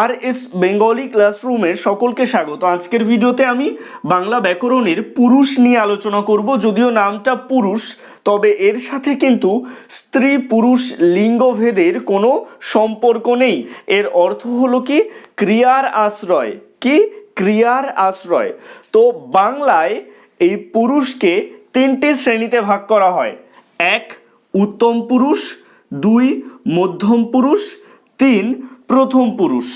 আর S Bengali ক্লাসরুমের সকলকে স্বাগত। আজকের ভিডিওতে আমি বাংলা ব্যাকরণের পুরুষ নিয়ে আলোচনা করব, যদিও নামটা পুরুষ, তবে এর সাথে কিন্তু স্ত্রী পুরুষ লিঙ্গভেদের কোনো সম্পর্ক নেই। এর অর্থ হলো কি? ক্রিয়ার আশ্রয়। কি? ক্রিয়ার আশ্রয়। তো বাংলায় এই পুরুষকে তিনটি শ্রেণীতে ভাগ করা হয়। এক, উত্তম পুরুষ, দুই, মধ্যম পুরুষ, তিন প্রথম পুরুষ।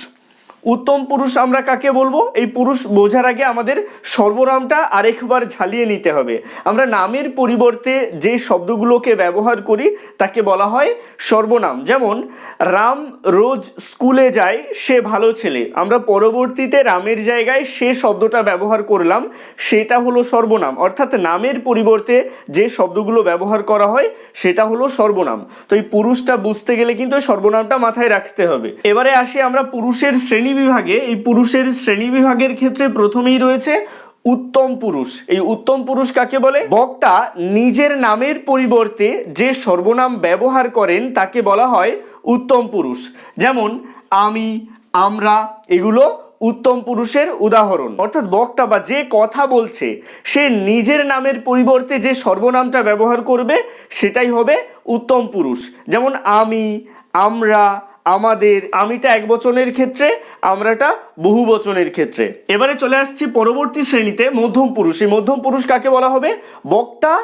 উত্তম পুরুষ আমরা কাকে বলব? এই পুরুষ বোঝার আগে আমাদের সর্বনামটা আরেকবার ঝালিয়ে নিতে হবে। আমরা নামের পরিবর্তে যে শব্দগুলোকে ব্যবহার করি, তাকে বলা হয় সর্বনাম। যেমন, রাম রোজ স্কুলে যায়, সে ভালো ছেলে। আমরা পরবর্তীতে রামের জায়গায় সে শব্দটা ব্যবহার করলাম, সেটা হলো সর্বনাম। অর্থাৎ নামের পরিবর্তে যে শব্দগুলো ব্যবহার করা হয়, সেটা হলো সর্বনাম। তো এই পুরুষটা বুঝতে গেলে কিন্তু সর্বনামটা মাথায় রাখতে হবে। এবারে আসি আমরা পুরুষের শ্রেণি বিভাগে এই পুরুষের শ্রেণি বিভাগের ক্ষেত্রে প্রথমেই রয়েছে উত্তম পুরুষ। এই উত্তম পুরুষ কাকে বলে? বক্তা নিজের নামের পরিবর্তে যে সর্বনাম ব্যবহার করেন তাকে বলা হয় উত্তম পুরুষ। যেমন, আমি, আমরা, এগুলো উত্তম পুরুষের উদাহরণ। অর্থাৎ বক্তা বা যে কথা বলছে, সে নিজের নামের পরিবর্তে যে সর্বনামটা ব্যবহার করবে, সেটাই হবে উত্তম পুরুষ। যেমন, আমি, আমরা আমাদের, আমিটা এক বচনের ক্ষেত্রে, আমরাটা বহু বচনের ক্ষেত্রে। এবারে চলে আসছি পরবর্তী শ্রেণীতে মধ্যম পুরুষ। এই মধ্যম পুরুষ কাকে বলা হবে? বক্তা।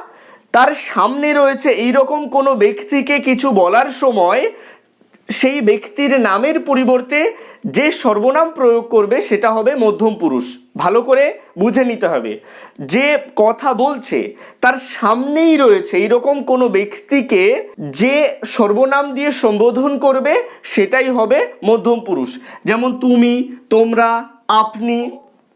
তার সামনে রয়েছে এইরকম কোনো ব্যক্তিকে কিছু বলার সময় সেই ব্যক্তির নামের পরিবর্তে যে সর্বনাম প্রয়োগ করবে সেটা হবে মধ্যম পুরুষ। ভালো করে বুঝে নিতে হবে। যে কথা বলছে, তার সামনেই রয়েছে এইরকম কোনো ব্যক্তিকে যে সর্বনাম দিয়ে সম্বোধন করবে, সেটাই হবে মধ্যম পুরুষ। যেমন তুমি, তোমরা, আপনি,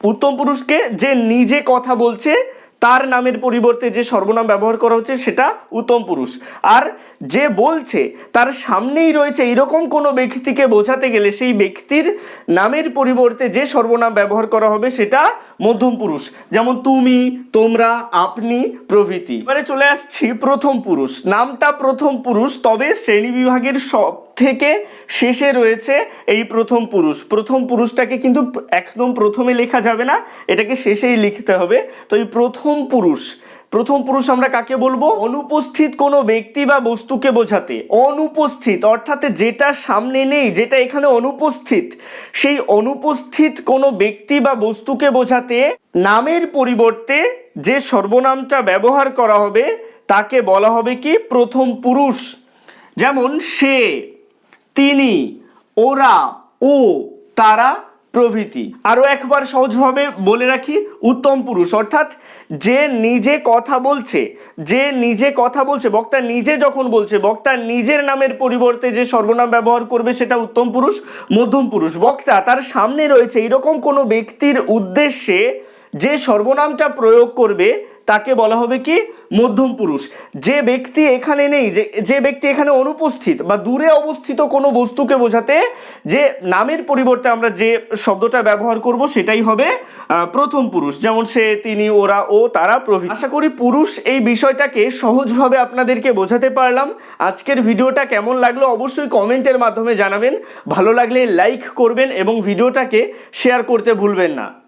উত্তম পুরুষকে যে নিজে কথা বলছে তার নামের পরিবর্তে যে সর্বনাম ব্যবহার করা হচ্ছে সেটা উত্তম পুরুষ। আর যে বলছে, তার সামনেই রয়েছে এরকম কোনো ব্যক্তিকে বোঝাতে গেলে সেই ব্যক্তির নামের পরিবর্তে যে সর্বনাম ব্যবহার করা হবে সেটা মধ্যম পুরুষ। যেমন তুমি, তোমরা, আপনি, প্রভৃতি। এবারে চলে আসছি প্রথম পুরুষ। নামটা প্রথম পুরুষ, তবে শ্রেণি বিভাগের সব থেকে শেষে রয়েছে এই প্রথম পুরুষ। প্রথম পুরুষটাকে কিন্তু একদম প্রথমে লেখা যাবে না, এটাকে শেষেই লিখতে হবে। তো এই প্রথম পুরুষ প্রথম পুরুষ আমরা কাকে বলব? অনুপস্থিত কোনো ব্যক্তি বা বস্তুকে বোঝাতে। অনুপস্থিত, অর্থাৎ যেটা সামনে নেই, যেটা এখানে অনুপস্থিত, সেই অনুপস্থিত কোনো ব্যক্তি বা বস্তুকে বোঝাতে নামের পরিবর্তে যে সর্বনামটা ব্যবহার করা হবে, তাকে বলা হবে কি? প্রথম পুরুষ। যেমন সে তিনি, ওরা, ও, তারা প্রভৃতি। আরও একবার সহজভাবে বলে রাখি, উত্তম পুরুষ। অর্থাৎ যে নিজে কথা বলছে, যে নিজে কথা বলছে, বক্তা নিজে যখন বলছে, বক্তা নিজের নামের পরিবর্তে যে সর্বনাম ব্যবহার করবে, সেটা উত্তম পুরুষ, মধ্যম পুরুষ। বক্তা তার সামনে রয়েছে এরকম কোনো ব্যক্তির উদ্দেশ্যে যে সর্বনামটা প্রয়োগ করবে তাকে বলা হবে কি? মধ্যম পুরুষ। যে ব্যক্তি এখানে নেই, যে যে ব্যক্তি এখানে অনুপস্থিত বা দূরে অবস্থিত কোনো বস্তুকে বোঝাতে যে নামের পরিবর্তে আমরা যে শব্দটা ব্যবহার করব সেটাই হবে প্রথম পুরুষ। যেমন সে, তিনি, ওরা, ও, তারা প্রভৃতি। আশা করি পুরুষ এই বিষয়টাকে সহজভাবে আপনাদেরকে বোঝাতে পারলাম। আজকের ভিডিওটা কেমন লাগল অবশ্যই কমেন্টের মাধ্যমে জানাবেন। ভালো লাগলে লাইক করবেন এবং ভিডিওটাকে শেয়ার করতে ভুলবেন না।